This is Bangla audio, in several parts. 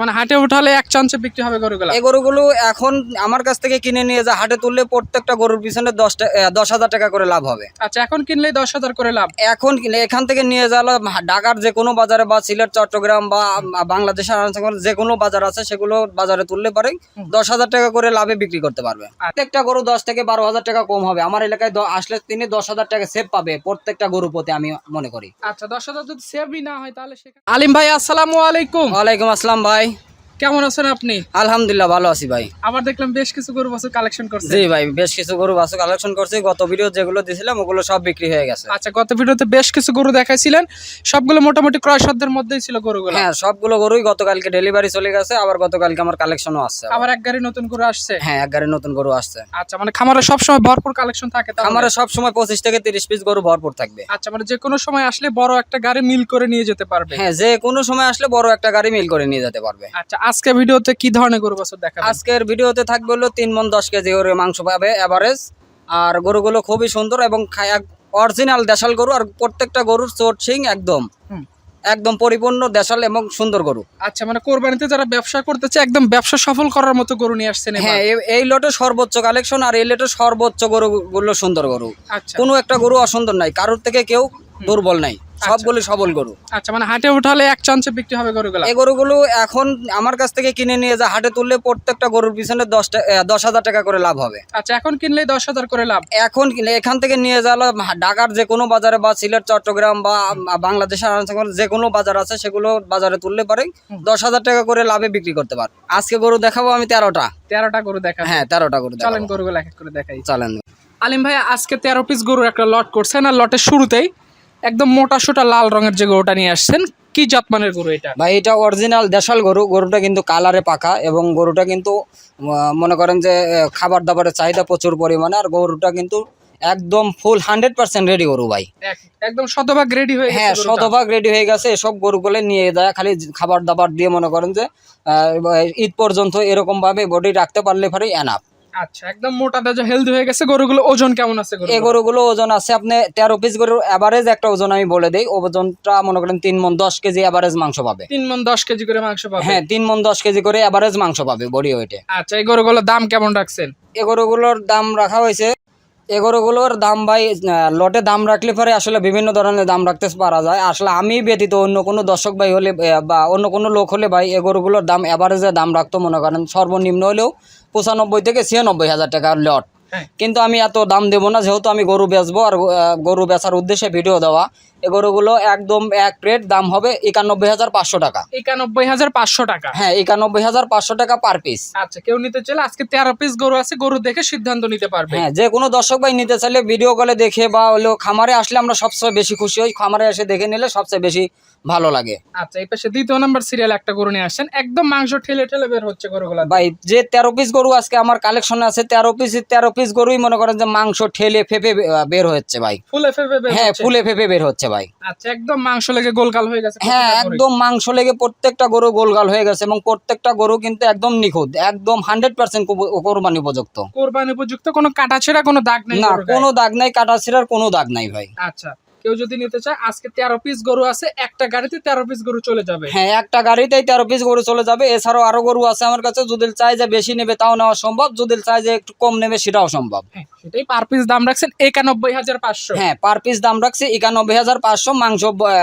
মানে হাটে উঠালে এক চান্সে বিক্রি হবে গরুগুলা? এই গরুগুলো এখন আমার কাছ থেকে কিনে নিয়ে যা হাটে তুললে প্রত্যেকটা গরুর পিছনে দশ দশ হাজার টাকা করে লাভ হবে। আচ্ছা এখন কিনলে দশ হাজার করে লাভ? এখন কিনে এখান থেকে নিয়ে যাওয়া ঢাকার যে কোনো বাজারে বা সিলেট চট্টগ্রাম বা বাংলাদেশের যে কোনো বাজার আছে সেগুলো বাজারে তুললে পারে দশ হাজার টাকা করে লাভে বিক্রি করতে পারবে। প্রত্যেকটা গরু দশ থেকে বারো হাজার টাকা কম হবে। আমার এলাকায় আসলে তিনি দশ হাজার টাকা সেভ পাবে প্রত্যেকটা গরু প্রতি আমি মনে করি। আচ্ছা দশ হাজার যদি সেভই না হয় তাহলে আলিম ভাই আসসালামু আলাইকুম। ওয়ালাইকুম আসসালাম ভাই। কেমন আছেন আপনি? আলহামদুলিল্লাহ ভালো আছি ভাই। আবার দেখলাম বেশ কিছু গরু বছর কালেকশন করছে জি ভাই বেশ কিছু গরু বাছু কালেকশন করছি। গত ভিডিও যেগুলো দিছিলাম ওগুলো সব বিক্রি হয়ে গেছে। আচ্ছা গত ভিডিওতে বেশ কিছু গরু দেখাইছিলেন। সবগুলো মোটামুটি ক্রয় সাধ্যের মধ্যেই ছিল গরুগুলো। হ্যাঁ সবগুলো গরুই গতকালকে ডেলিভারি চলে গেছে আবার গতকালকে আমার কালেকশনও আসছে। আবার এক গাড়ি নতুন গরু আসছে? হ্যাঁ এক গাড়ি নতুন গরু আসছে। আচ্ছা মানে খামারে সবসময় ভরপুর কালেকশন থাকে তাহলে? আমার সব সময় পঁচিশ থেকে তিরিশ পিস গরু ভরপুর থাকবে। আচ্ছা মানে যে কোনো সময় আসলে বড় একটা গাড়ি মিল করে নিয়ে যেতে পারবে। হ্যাঁ যে কোনো সময় আসলে বড় একটা গাড়ি মিল করে নিয়ে যেতে পারবে। আচ্ছা আজকে ভিডিওতে কি ধরনের গরু বছর দেখাবেন? আজকের ভিডিওতে থাকবে হলো তিন মন দশ কেজি করে মাংস পাবে এভারেজ আর গরুগুলো খুবই সুন্দর এবং অরিজিনাল দেশাল গরু আর প্রত্যেকটা গরুর চোট সিং একদম। একদম পরিপূর্ণ দেশাল এবং সুন্দর গরু। আচ্ছা মানে কোরবানিতে যারা ব্যবসা করতেছে একদম ব্যবসা সফল করার মতো গরু নিয়ে আসছেন। হ্যাঁ এই লটে সর্বোচ্চ কালেকশন আর এই লটে সর্বোচ্চ গরুগুলো সুন্দর গরু। আচ্ছা। কোনো একটা গরু অসুন্দর নাই কারোর থেকে কেউ দুর্বল নাই। সবগুলো সবল গরু। আচ্ছা মানে হাটে উঠালে এক চান্সে বিক্রি হবে গরুগুলা? এই গরুগুলো এখন আমার কাছ থেকে কিনে নিয়ে যা হাটে তুললে প্রত্যেকটা গরুর পিছনে দশটা দশ হাজার টাকা করে লাভ হবে। আচ্ছা এখন কিনলেই দশ হাজার করে লাভ? এখন এখান থেকে নিয়ে যাওয়া ঢাকার যে কোনো বাজারে বা সিলেট চট্টগ্রাম বা বাংলাদেশের যে কোনো বাজার আছে সেগুলো বাজারে তুললে পারে দশ হাজার টাকা করে লাভে বিক্রি করতে পারে। আজকে গরু দেখাবো আমি তেরোটা। তেরোটা গরু দেখা হ্যাঁ তেরোটা গরু চলেন গরুগুলো এক এক করে দেখাই। চলেন। আলিম ভাই আজকে তেরো পিস গরুর একটা লট করছেন আর লটের শুরুতেই একদম মোটা সোটা লাল রঙের যে গরুটা নিয়ে আসছেন কি জাতমানের গরু এটা? ভাই এটা অরিজিনাল দেশাল গরু। গরুটা কিন্তু কালারে পাকা এবং গরুটা কিন্তু মনে করেন যে খাবার দাবারের চাহিদা প্রচুর পরিমাণে আর গরুটা কিন্তু একদম ফুল হান্ড্রেড পার্সেন্ট রেডি গরু ভাই। একদম শতভাগ রেডি হয়ে হ্যাঁ। শতভাগ রেডি হয়ে গেছে। এসব গরুগুলো নিয়ে দেয় খালি খাবার দাবার দিয়ে মনে করেন যে ঈদ পর্যন্ত এরকম ভাবে বডি রাখতে পারলে পরে এনাফ আচ্ছা একদম মোটা তাজা হেলদি হয়ে গেছে। গরুগুলো ওজন কেমন আছে এই গরুগুলো ওজন আছে আপনি তেরো পিস গরুর অ্যাভারেজ একটা ওজন আমি বলে দিই। ওজনটা মনে করেন তিন মন দশ কেজি অ্যাভারেজ মাংস পাবে। তিন মন দশ কেজি করে মাংস পাবে? হ্যাঁ তিন মন দশ কেজি করে অ্যাভারেজ মাংস পাবে বডি ওয়েটে আচ্ছা এই গরুগুলোর দাম কেমন রাখছেন? এ গরুগুলোর দাম রাখা হয়েছে এ গরুগুলোর দাম ভাই লটে দাম রাখলে পরে আসলে বিভিন্ন ধরনের দাম রাখতে পারা যায়। আসলে আমি ব্যতীত অন্য কোনো দর্শক ভাই হলে বা অন্য কোনো লোক হলে ভাই এ গরুগুলোর দাম অ্যাভারেজে দাম রাখতো মনে করেন। সর্বনিম্ন হলেও পঁচানব্বই থেকে ছিয়ানব্বই হাজার টাকার লট। হ্যাঁ। কিন্তু আমি এত দাম দেবো না যেহেতু আমি গরু বেচবো আর গরু বেচার উদ্দেশ্যে ভিডিও দেওয়া। এ গরুগুলো একদম এক প্লেট দাম হবে একানব্বই হাজার পাঁচশো টাকা। একানব্বই হাজার পাঁচশো টাকা? হ্যাঁ একানব্বই হাজার পাঁচশো টাকা পার পিস আচ্ছা কেউ নিতে চাইলে আজকে তেরো পিস গরু আছে গরু দেখে সিদ্ধান্ত নিতে পারবে। হ্যাঁ যে কোনো দর্শক ভাই নিতে চাইলে ভিডিও কলে দেখে বা হলো খামারে আসলে আমরা সবচেয়ে বেশি খুশি হই। খামারে এসে দেখে নিলে সবচেয়ে বেশি ভালো লাগে। আচ্ছা এই পাশে দ্বিতীয় নম্বর সিরিয়াল একটা গরু নিয়ে আসছেন। একদম মাংস ঠেলে ঠেলে বের হচ্ছে গরুগুলো। ভাই যে তেরো পিস গরু আজকে আমার কালেকশনে আছে তেরো পিস তেরো পিস গরুই মনে করেন যে মাংস ঠেলে ফেপে বের হচ্ছে ভাই। ফুলে ফেপে হ্যাঁ ফুলে ফেপে বের হচ্ছে ভাই। আচ্ছা একদম মাংস লেগে গোলগাল হয়ে গেছে হ্যাঁ একদম মাংস লেগে প্রত্যেকটা গরু গোলগাল হয়ে গেছে এবং প্রত্যেকটা গরু কিন্তু একদম নিখুঁত একদম হান্ড্রেড পার্সেন্ট কোরবানি উপযুক্ত। কোরবানি উপযুক্ত কোনো কাটা ছেড়া কোনো দাগ নেই না কোনো দাগ নাই কাটা ছিঁড়ার কোনো দাগ নাই ভাই। আচ্ছা। কেউ যদি নিতে চায় আজকে তেরো পিস গরু আছে একটা গাড়িতে তেরো পিস গরু চলে যাবে। হ্যাঁ একটা গাড়িতেই তেরো পিস গরু চলে যাবে। এছাড়াও আরও গরু আছে আমার কাছে যদি চাই যে বেশি নেবে তাও নেওয়া সম্ভব যদি চাই যে একটু কম নেবে সেটাও সম্ভব। হ্যাঁ, সেটাই পার পিস দাম রাখছেন একানব্বই হাজার পাঁচশো। হ্যাঁ পার পিস দাম রাখছে একানব্বই হাজার পাঁচশো মাংস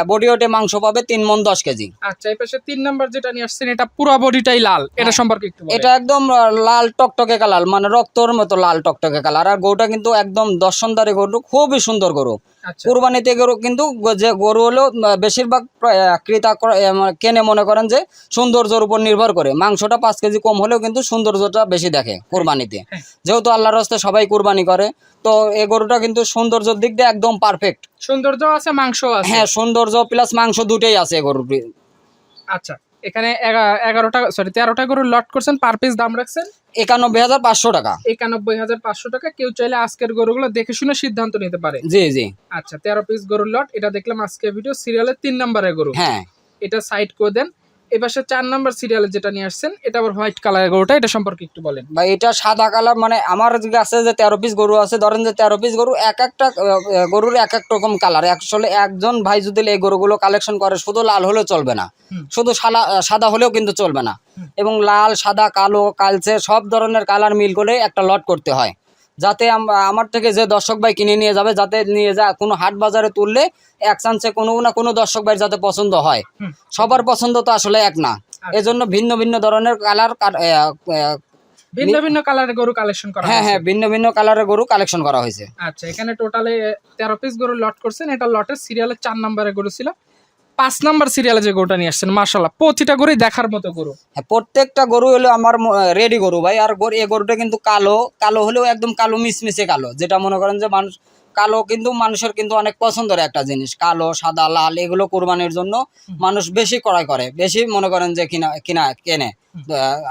বডি ওটে মাংস পাবে তিন মন দশ কেজি। আচ্ছা এই পাশে তিন নাম্বার যেটা নিয়ে আসছেন এটা পুরো বডিটাই লাল। এটা সম্পর্কে একটু এটা একদম লাল টকটকে কালার মানে রক্তর মতো লাল টকটকে কালার। আর গরুটা কিন্তু একদম দর্শনদারি গরু খুবই সুন্দর গরু। কুরবানিতে গরু কিন্তু যে গরু হলো আহ, বেশিরভাগ ক্রেতা মানে কেনে মনে করেন যে সৌন্দর্যের উপর নির্ভর করে। মাংসটা পাঁচ কেজি কম হলেও কিন্তু সৌন্দর্যটা বেশি দেখে কুরবানিতে। হ্যাঁ। যেহেতু আল্লাহর হস্তে সবাই কুরবানি করে তো এই গরুটা কিন্তু সৌন্দর্যের দিক দিয়ে একদম পারফেক্ট সৌন্দর্য আছে মাংস আছে? হ্যাঁ সৌন্দর্য প্লাস মাংস দুটোই আছে এই গরুর আচ্ছা। এখানে এগা- এগারোটা সরি তেরোটা গরু লট করছেন পার পিস দাম রাখছেন? একানব্বই হাজার পাঁচশো টাকা। একানব্বই হাজার পাঁচশো টাকা কেউ চাইলে আজকের গরুগুলো দেখে শুনে সিদ্ধান্ত নিতে পারে। জি জি। আচ্ছা তেরো পিস গরুর লট এটা দেখলাম আজকে ভিডিও সিরিয়ালের তিন নম্বরের গরু। হ্যাঁ। এটা সাইড করে দেন। এপাশে চার নাম্বার সিরিয়ালে যেটা নিয়ে আসছেন এটা আবার হোয়াইট কালারের গরুটা এটা সম্পর্কে একটু বলেন। বা এটা সাদা কালার মানে আমার কাছে যে তেরো পিস গরু আছে ধরেন যে তেরো পিস গরু এক একটা গরুর এক এক রকম কালার আসলে একজন ভাই যদি এই গরুগুলো কালেকশন করে শুধু লাল হলেও চলবে না। শুধু সাদা সাদা হলেও কিন্তু চলবে না। এবং লাল সাদা কালো কালচে সব ধরনের কালার মিল করে একটা লট করতে হয়। যাতে আমার থেকে যে দর্শক ভাই কিনে নিয়ে যাবে যাতে নিয়ে যা কোনো হাট বাজারে তুললে এক চান্সে কোনো না কোনো দর্শক ভাই যাতে পছন্দ হয়। সবার পছন্দ তো আসলে এক না। এজন্য ভিন্ন ভিন্ন ধরনের কালার ভিন্ন ভিন্ন কালারের গরু কালেকশন করা হ্যাঁ হয়েছে। হ্যাঁ ভিন্ন ভিন্ন কালারের গরু কালেকশন করা হয়েছে। আচ্ছা এখানে টোটালে তেরো পিস গরু লট করছেন। এটা লটের সিরিয়ালের চার নম্বরের গরু ছিল। পাঁচ নাম্বার সিরিয়ালে যে গরুটা নিয়ে আসছেন মার্শাল্লাহ প্রতিটা গরুই দেখার মতো গরু। হ্যাঁ প্রত্যেকটা গরু হলো আমার রেডি গরু ভাই। আর গরু এই গরুটা কিন্তু কালো কালো হলেও একদম কালো মিশমিশে কালো। যেটা মনে করেন যে মানুষ কালো কিন্তু মানুষের কিন্তু অনেক পছন্দের একটা জিনিস। কালো সাদা লাল এগুলো কোরবানির জন্য মানুষ বেশি ক্রয় করে। বেশি মনে করেন যে কিনা কিনা কেনে।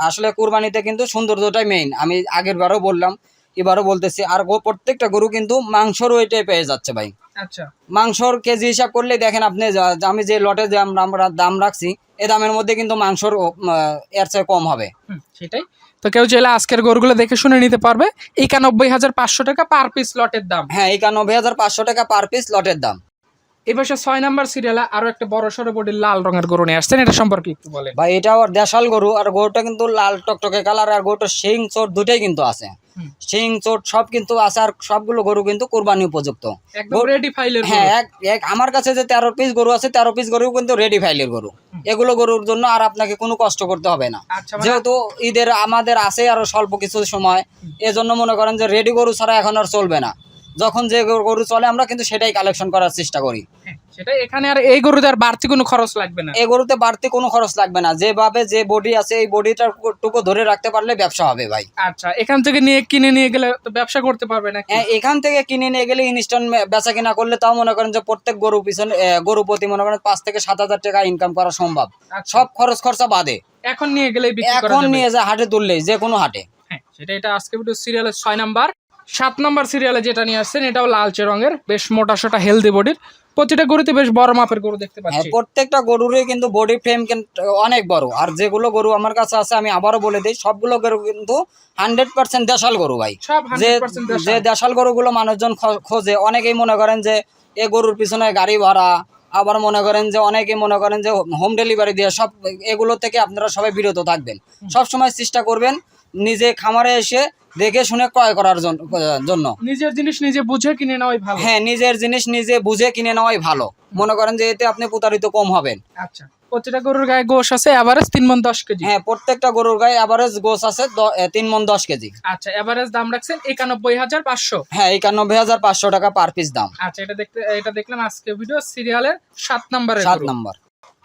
আসলে কোরবানিতে কিন্তু সৌন্দর্যটাই মেইন আমি আগের বারও বললাম এবারও বলতেছি আর প্রত্যেকটা গরু কিন্তু মাংসর ওইটাই পেয়ে যাচ্ছে ভাই। আচ্ছা। মাংসর কেজি হিসাব করলে দেখেন আপনি আমি যে লটে যে আমরা দাম রাখছি এ দামের মধ্যে কিন্তু মাংসর এর চেয়ে কম হবে। সেটাই। তো কেউ চাইলে আজকের গরুগুলো দেখে শুনে নিতে পারবে। একানব্বই হাজার পাঁচশো টাকা পার পিস লটের দাম। হ্যাঁ একানব্বই হাজার পাঁচশো টাকা পার পিস লটের দাম। ছয় নাম্বার সিরিয়ালে আরও একটা বড় সড়ো লাল রঙের গরু নিয়ে আসছেন এটা সম্পর্কে একটু বলেন। ভাই এটা ওর দেশাল গরু আর গরুটা কিন্তু লাল টকটকে কালার আর গরুটা শিং চোট দুটাই কিন্তু আছে। শিং চোট সব কিন্তু আছে আর সবগুলো গরু কিন্তু কোরবানি উপযুক্ত। রেডি ফাইলের হ্যাঁ এক এক আমার কাছে যে তেরো পিস গরু আছে তেরো পিস গরু কিন্তু রেডি ফাইলের গরু। এগুলো গরুর জন্য আর আপনাকে কোনো কষ্ট করতে হবে না। আচ্ছা মানে যেহেতু ঈদের আমাদের আছে আরও স্বল্প কিছু সময় এজন্য মনে করেন যে রেডি গরু ছাড়া এখন আর চলবে না। যখন যে গরু- চলে আমরা কিন্তু সেটাই কালেকশন করার চেষ্টা করি। হ্যাঁ, সেটাই এখানে আর এই গরুতে আর বাড়তি কোনো খরচ লাগবে না। এই গরুতে বাড়তি কোনো খরচ লাগবে না। যেভাবে যে বডি আছে এই বডিটার টুকু ধরে রাখতে পারলে ব্যবসা হবে ভাই। আচ্ছা এখান থেকে নিয়ে কিনে নিয়ে গেলে তো ব্যবসা করতে পারবে না হ্যাঁ, এখান থেকে কিনে নিয়ে গেলে ইনস্ট্যান্ট বেচা কিনা করলে তাও মনে করেন যে প্রত্যেক গরু পিছনে গরু প্রতি মনে করেন পাঁচ থেকে সাত হাজার টাকা ইনকাম করা সম্ভব। আচ্ছা। সব খরচ খরচা বাদে। এখন নিয়ে গেলে এখন নিয়ে যা হাটে তুললেই যে কোনো হাটে। হ্যাঁ সেটা এটা আজকে ভিডিও সিরিয়ালের ছয় নাম্বার। সাত নম্বর সিরিয়ালে যেটা নিয়ে আসছেন এটাও লালচে রঙের বেশ মোটা সোটা হেলদি বডির প্রতিটা গরুতে বেশ বড় মাপের গরু দেখতে হ্যাঁ পাচ্ছি। প্রত্যেকটা গরুরই কিন্তু বডি ফ্রেম অনেক বড়। আর যেগুলো গরু আমার কাছে আছে আমি আবারও বলে দিই সবগুলো গরু কিন্তু হান্ড্রেড পার্সেন্ট দেশাল গরু ভাই। যে যে দেশাল গরুগুলো মানুষজন খোঁজে অনেকেই মনে করেন যে এ গরুর পিছনে গাড়ি ভাড়া আবার মনে করেন যে অনেকে মনে করেন যে হোম ডেলিভারি দিয়ে সব এগুলো থেকে আপনারা সবাই বিরত থাকবেন। সব সময় চেষ্টা করবেন নিজে খামারে এসে দেখে শুনে ক্রয় করার জন্য। নিজের জিনিস নিজে বুঝে কিনে নেওয়াই ভালো। হ্যাঁ নিজের জিনিস নিজে বুঝে কিনে নেওয়াই ভালো। মনে করেন যে এতে আপনি প্রতারিত কম হবেন। আচ্ছা প্রতিটা গরুর গায়ে গোশ আছে এভারেজ তিন মন দশ কেজি। হ্যাঁ প্রত্যেকটা গরুর গায়ে অ্যাভারেজ গোস আছে তিন মন দশ কেজি। আচ্ছা এভারেজ দাম রাখছেন একানব্বই হাজার পাঁচশো। হ্যাঁ একানব্বই হাজার পাঁচশো টাকা পার পিস দাম। আচ্ছা এটা দেখতে এটা দেখলাম আজকে ভিডিও সিরিয়ালের সাত নাম্বারের সাত। নম্বর।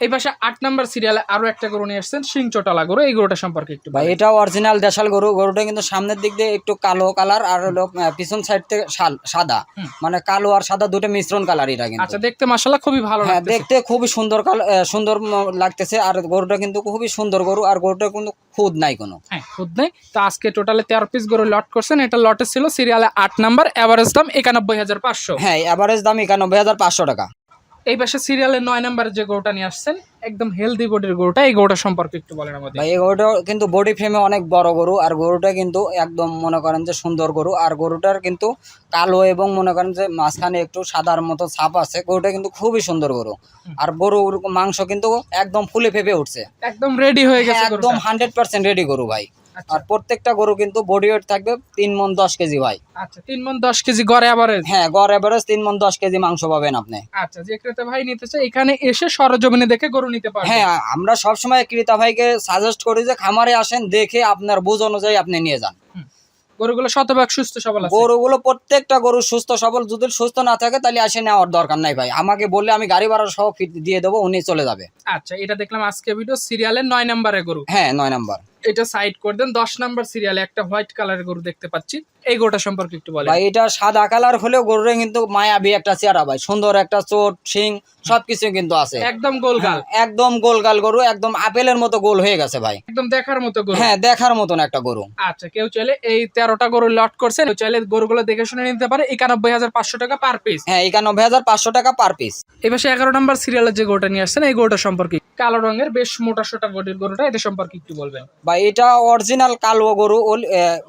এই পাশে আট নাম্বার সিরিয়ালে আরও একটা গরু নিয়ে আসছেন সিং চোটালা গরু। এই গরুটা সম্পর্কে একটু ভাই এটা অরিজিনাল দেশাল গরু। গরুটা কিন্তু সামনের দিক দিয়ে একটু কালো কালার আর হলো পিছন সাইড থেকে সাদা। মানে কালো আর সাদা দুটো মিশ্রণ কালার এটা কিন্তু। আচ্ছা দেখতে মাসাল্লাহ খুবই ভালো হ্যাঁ দেখতে খুবই সুন্দর কাল সুন্দর লাগতেছে। আর গরুটা কিন্তু খুবই সুন্দর গরু। আর গরুটা কিন্তু খুদ নাই কোনো। হ্যাঁ খুদ নেই। তো আজকে টোটালে তেরো পিস গরু লট করছেন। এটা লটে ছিল সিরিয়ালে আট নাম্বার এভারেজ দাম একানব্বই হাজার পাঁচশো। হ্যাঁ অ্যাভারেজ দাম একানব্বই হাজার পাঁচশো টাকা। এই পাশে সিরিয়ালে নয় নাম্বারের যে গরুটা নিয়ে আসছেন একদম হেলদি বডির গরুটা এই গরুটা সম্পর্কে একটু বলেন আমাদের। ভাই এই গরুটা কিন্তু বডি ফ্রেমে অনেক বড় গরু আর গরুটা কিন্তু একদম মনে করেন যে সুন্দর গরু আর গরুটার কিন্তু কালো এবং মনে করেন যে মাঝখানে একটু সাদার মতো ছাপ আছে গরুটা কিন্তু খুবই সুন্দর গরু। আর গরুর মাংস কিন্তু একদম ফুলে ফেপে উঠছে। একদম রেডি হয়ে গেছে হ্যাঁ, একদম হান্ড্রেড পার্সেন্ট রেডি গরু ভাই। আর প্রত্যেকটা গরু কিন্তু বডি ওয়েট থাকবে তিন মন দশ কেজি ভাই। আচ্ছা তিন মন দশ কেজি গড়ে এভারেজ হ্যাঁ গড় এভারেজ তিন মন দশ কেজি মাংস পাবেন আপনি। আচ্ছা যে ক্রেতা ভাই নিতে চায় এখানে এসে সরজমিনে দেখে গরু নিতে পারবে। হ্যাঁ আমরা সবসময় ক্রেতা ভাইকে সাজেস্ট করি যে খামারে আসেন দেখে আপনার বুঝ অনুযায়ী আপনি নিয়ে যান। গরুগুলো শতভাগ সুস্থ সবল আছে। গরুগুলো প্রত্যেকটা গরু সুস্থ সবল যদি সুস্থ না থাকে তাহলে আসে নেওয়ার দরকার নাই ভাই। আমাকে বললে আমি গাড়ি ভাড়া সহ ফিট দিয়ে দেবো উনি চলে যাবে। আচ্ছা এটা দেখলাম আজকে ভিডিও সিরিয়ালের নয় নাম্বারের গরু। হ্যাঁ নয় নাম্বার। এটা সাইড করে দেন। দশ নাম্বার সিরিয়ালে একটা হোয়াইট কালারের গরু দেখতে পাচ্ছি। এই গরুটা সম্পর্কে একটু বলেন। ভাই এটা সাদা কালার হলেও গরুরে কিন্তু মায়াবী একটা চেহারা ভাই। সুন্দর একটা চোট শিং সবকিছু কিন্তু আছে। একদম গোলগাল হ্যাঁ, একদম গোলগাল গরু একদম আপেলের মতো গোল হয়ে গেছে ভাই। একদম দেখার মতো গরু। হ্যাঁ দেখার মতন একটা গরু। আচ্ছা কেউ চাইলে এই তেরোটা গরু লট করছে। কেউ চাইলে গরুগুলো দেখে শুনে নিতে পারে। একানব্বই হাজার পাঁচশো টাকা পার পিস হ্যাঁ একানব্বই হাজার পাঁচশো টাকা পার পিস এবার সে এগারো নাম্বার সিরিয়ালের যে গরুটা নিয়ে আসছেন এই গরুটা সম্পর্কে কালো রঙের, বেশ মোটা সোটা গরুর গরুটা, এটা সম্পর্কে একটু বলবেন। বা এটা অরিজিনাল কালো গরু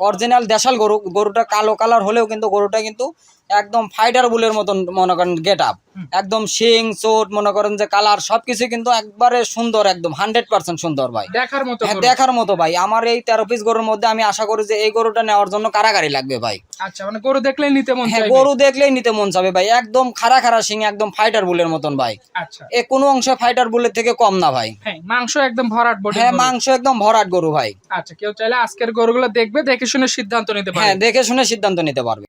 অরিজিনাল দেশাল গরু, গরুটা কালো কালার হলেও কিন্তু গরুটা কিন্তু একদম ফাইটার বুলের মতন মনে করেন গেট আপ একদম শিং চোট মনে করেন যে কালার সবকিছু কিন্তু একবারে সুন্দর একদম হান্ড্রেড পার্সেন্ট সুন্দর ভাই। দেখার মতো হ্যাঁ দেখার মতো ভাই। আমার এই তেরো পিস গরুর মধ্যে আমি আশা করি যে এই গরুটা নেওয়ার জন্য কারাগারি লাগবে ভাই। আচ্ছা মানে গরু দেখলেই নিতে মন হ্যাঁ গরু দেখলেই নিতে মন চাবে ভাই। একদম খাড়া খাড়া শিং একদম ফাইটার বুলের মতন ভাই। আচ্ছা। এ কোনো অংশে ফাইটার বুলের থেকে কম না ভাই। হ্যাঁ মাংস একদম ভরাট বডি হ্যাঁ মাংস একদম ভরাট গরু ভাই। আচ্ছা কেউ চাইলে আজকের গরুগুলো দেখবে দেখে শুনে সিদ্ধান্ত নিতে পারে হ্যাঁ দেখে শুনে সিদ্ধান্ত নিতে পারবে।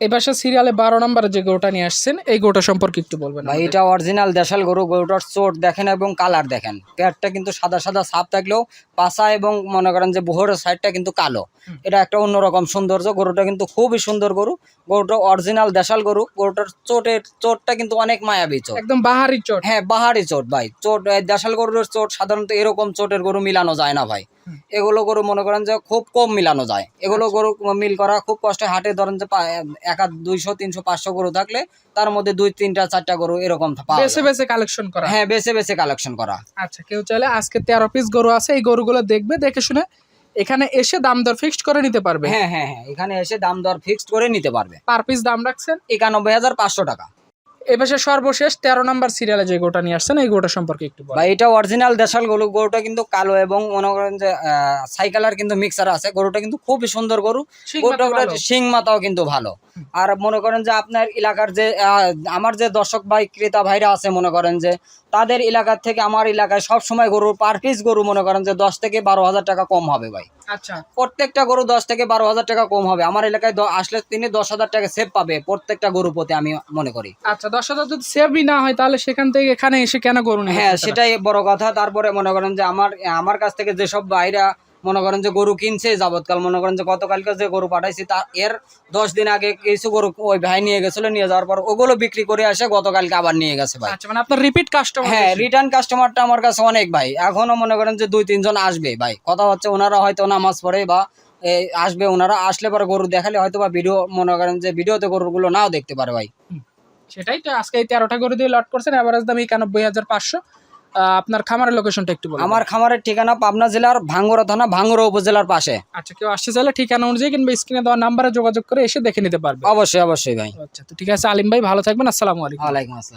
এই পাশে সিরিয়ালে বারো নম্বরে যে গরুটা নিয়ে আসছেন এই গরুটা সম্পর্কে একটু বলবেন ভাই এটা অরিজিনাল দেশাল গরু গরুটার চোট দেখেন এবং কালার দেখেন। পেটটা কিন্তু সাদা সাদা সাপ থাকলেও পাশা এবং মনে করেন যে বহরের সাইডটা কিন্তু কালো। এটা একটা অন্যরকম সৌন্দর্য গরুটা কিন্তু খুবই সুন্দর গরু। গরুটা অরিজিনাল দেশাল গরু গরুটার চোটের চোটটা কিন্তু অনেক মায়াবী চোট। একদম বাহারি চট। হ্যাঁ বাহারি চোট ভাই। চোট দেশাল গরুর চোট সাধারণত এরকম চোটের গরু মিলানো যায় না ভাই। এগুলো গরু মনে করেন যে খুব কম মিলানো যায়। এগুলো গরু মিল করা খুব কষ্টে হাটে ধরেন যে এক দুইশো তিনশো পাঁচশো গরু থাকলে তার মধ্যে দুই তিনটা চারটা গরু এরকম বেছে বেছে কালেকশন করা। হ্যাঁ বেছে বেছে কালেকশন করা। আচ্ছা কেউ চাইলে আজকে তেরো পিস গরু আছে এই গরুগুলো দেখবে দেখে শুনে এখানে এসে দাম দর ফিক্সড করে নিতে পারবে। হ্যাঁ হ্যাঁ হ্যাঁ এখানে এসে দাম দর ফিক্সড করে নিতে পারবে। পার পিস দাম রাখছেন? একানব্বই হাজার পাঁচশো টাকা। এপাশে সর্বশেষ তেরো নাম্বার সিরিয়ালে যে গরুটা নিয়ে আসছেন এই গরুটা সম্পর্কে একটু বা এটা অরিজিনাল দেশাল গরু। গরুটা কিন্তু কালো এবং মনে করেন যে সাইকেলার কিন্তু মিক্সার আছে। গরুটা কিন্তু খুবই সুন্দর গরু। গরুটা। শিং মাথাও কিন্তু ভালো। আর মনে করেন যে আপনার এলাকার যে আমার যে দর্শক ভাই ক্রেতা ভাইরা আছে মনে করেন যে তাদের এলাকার থেকে আমার এলাকায় সব সময় গরু পার পিস গরু মনে করেন যে দশ থেকে বারো হাজার টাকা কম হবে ভাই। আচ্ছা। প্রত্যেকটা গরু দশ থেকে বারো হাজার টাকা কম হবে। আমার এলাকায় আসলে তিনি দশ হাজার টাকা সেভ পাবে প্রত্যেকটা গরু প্রতি আমি মনে করি। আচ্ছা দশ হাজার যদি সেভই না হয় তাহলে সেখান থেকে এখানে এসে কেন করুন হ্যাঁ সেটাই বড় কথা। তারপরে মনে করেন যে আমার আমার কাছ থেকে যেসব ভাইরা মনে করেন যে গরু কিনছে যাবৎকাল মনে করেন যে গতকালকে যে গরু পাঠাইছি তার এর দশ দিন আগে কিছু গরু ওই ভাই নিয়ে গেছিল নিয়ে যাওয়ার পর ওগুলো বিক্রি করে আসে গতকালকে আবার নিয়ে গেছে ভাই। আচ্ছা মানে আপনার রিপিট কাস্টমার হ্যাঁ রিটার্ন কাস্টমারটা আমার কাছে অনেক ভাই। এখনও মনে করেন যে দুই তিনজন আসবে ভাই। কথা হচ্ছে ওনারা হয়তো নামাজ পড়ে বা আসবে ওনারা আসলে পরে গরু দেখালে হয়তো বা ভিডিও মনে করেন যে ভিডিওতে গরুগুলো নাও দেখতে পারে ভাই। সেটাই তো আজকে এই তেরোটা গরু দিয়ে লট করছেন অ্যাভারেজ দাম একানব্বই হাজার পাঁচশো। আপনার খামারের লোকেশনটা একটু বলুন। আমার খামারের ঠিকানা পাবনা জেলার ভাঙ্গরা থানা ভাঙ্গরা উপজেলার পাশে। আচ্ছা কেউ আসতে চাইলে ঠিকানা অনুযায়ী কিংবা স্ক্রিনে দেওয়া নাম্বারে যোগাযোগ করে এসে দেখে নিতে পারবে। অবশ্যই অবশ্যই ভাই। আচ্ছা তো ঠিক আছে আলিম ভাই ভালো থাকবেন আসসালামু আলাইকুম। ওয়ালাইকুম আসসালাম।